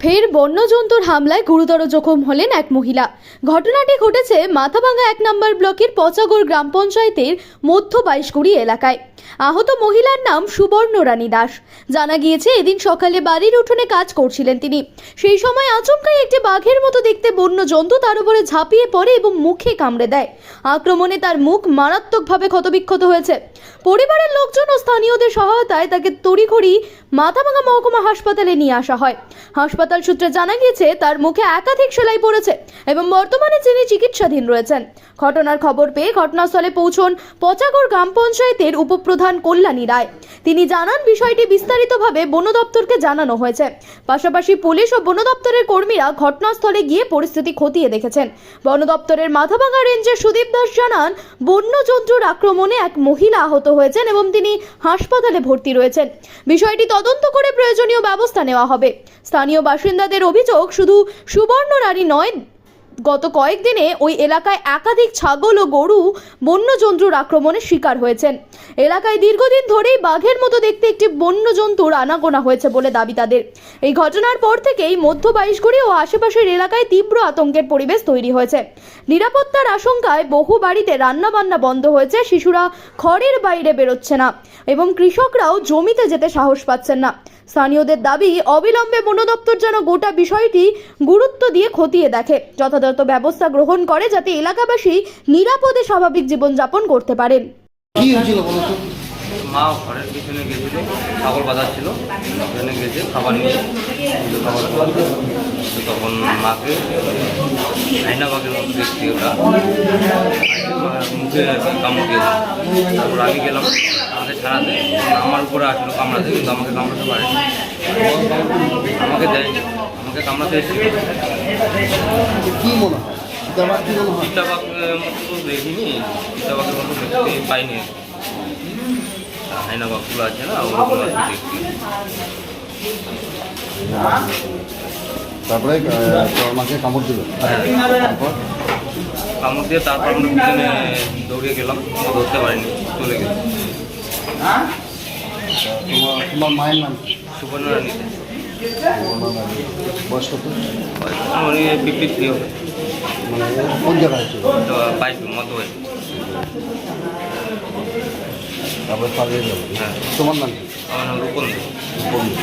ফের বন্যজন্তুর হামলায় গুরুতর জখম হলেন এক মহিলা। ঘটনাটি ঘটেছে মাথাভাঙ্গা এক নম্বর ব্লকের পচাগড় গ্রাম পঞ্চায়েতের মধ্য বাইশকুড়ি এলাকায়। আহত মহিলার নাম সুবর্ণ রানী দাস। জানা গিয়েছে, এদিন সকালে বাড়ির উঠোনে কাজ করছিলেন তিনি। সেই সময় আচমকাই একটি বাঘের মতো দেখতে বন্য জন্তু তার উপরে ঝাঁপিয়ে পড়ে এবং মুখে কামড়ে দেয়। আক্রমণে তার মুখ মারাত্মকভাবে ক্ষতবিক্ষত হয়েছে। পরিবারের লোকজন ও স্থানীয়দের সহায়তায় তাকে তড়িঘড়ি মাথাভাঙা মহকুমা হাসপাতালে নিয়ে আসা হয়। হাসপাতাল সূত্রে জানা গিয়েছে, তার মুখে একাধিক সেলাই পড়েছে এবং বর্তমানে তিনি চিকিৎসাধীন রয়েছেন। ঘটনার খবর পেয়ে ঘটনাস্থলে পৌঁছন পচাগড় গ্রাম পঞ্চায়েতের উপপ্রধান কল্যাণী রায়। তিনি জানান, বিষয়টি বিস্তারিতভাবে বন দপ্তরকে জানানো হয়েছে। পাশাপাশি পুলিশ ও বন দপ্তরের কর্মীরা ঘটনাস্থলে গিয়ে পরিস্থিতি খতিয়ে দেখেছেন। বন দপ্তরের মাথাভাঙা রেঞ্জের সুদীপ দাস জানান, বন্যজন্তুর আক্রমণে এক মহিলা আহত হয়েছেন এবং তিনি হাসপাতালে ভর্তি রয়েছেন। বিষয়টি তদন্ত করে প্রয়োজনীয় ব্যবস্থা নেওয়া হবে। স্থানীয় বাসিন্দাদের অভিযোগ, শুধু সুবর্ণ রানী নয় গত কয়েকদিনে ওই এলাকায় একাধিক ছাগল ও গরু বন্যজন্তুর আক্রমণের শিকার হয়েছেন। এলাকায় দীর্ঘদিন ধরেই বাঘের মতো দেখতে একটি বন্যজন্তুর আনাগোনা হয়েছে বলে দাবি তাদের। এই ঘটনার পর থেকেই মধ্য বাইশগুড়ি ও আশেপাশের এলাকায় তীব্র আতঙ্কের পরিবেশ তৈরি হয়েছে। নিরাপত্তার আশঙ্কায় বহু বাড়িতে রান্নাবান্না বন্ধ হয়েছে, শিশুরা ঘরের বাইরে বেরোচ্ছে না এবং কৃষকরাও জমিতে যেতে সাহস পাচ্ছেন না। স্থানীয়দের দাবি, অবিলম্বে বন দপ্তর যেন গোটা বিষয়টি গুরুত্ব দিয়ে খতিয়ে দেখে। যথাযথ ব্যবস্থা গ্রহণ করে যাতে এলাকাবাসী নিরাপদে স্বাভাবিক জীবনযাপন করতে পারেন। কি হয়েছিল বলো তো মা ঘরের পিছনে গেছিল ছাগল বাজার ছিল ওখানে গেছে খাবার নিয়ে খাবার তো তখন মাকে আয়না বাঘের মতো দেখছি ওটা মুখে কামড় দিয়েছে তারপর আমি গেলাম আমাকে ছাড়াতে। আমার উপরে আসলো কামড়াতে কিন্তু আমাকে কামড়াতে পারে আমাকে দেয়নি আমাকে কামড়াতে এসেছিল। কি মনে হয়? চিতাবাঘের মতো দেখিনি চিতাবাঘের মতো দেখতে পাইনি। আয়না বাঘগুলো আছে না ওগুলো আছে দেখতে। তারপরে মাকে কামড় দিল। তারপর? কামড় দিয়ে তারপর আমরা পিছনে দৌড়ে গেলাম। ধরতে পারিনি চলে গেছে। তোমার তোমার মায়ের নাম কি? সুবর্ণ রানীতে তোমার নাম কি? বয়স কত? উনি ফিফটি থ্রি হবে। মানে কোন জায়গায় ছিল? বাইশ মতো হয় তারপরে পালিয়ে গেল হ্যাঁ। তোমার নাম কি? আমার নাম রূপন। বন্ধু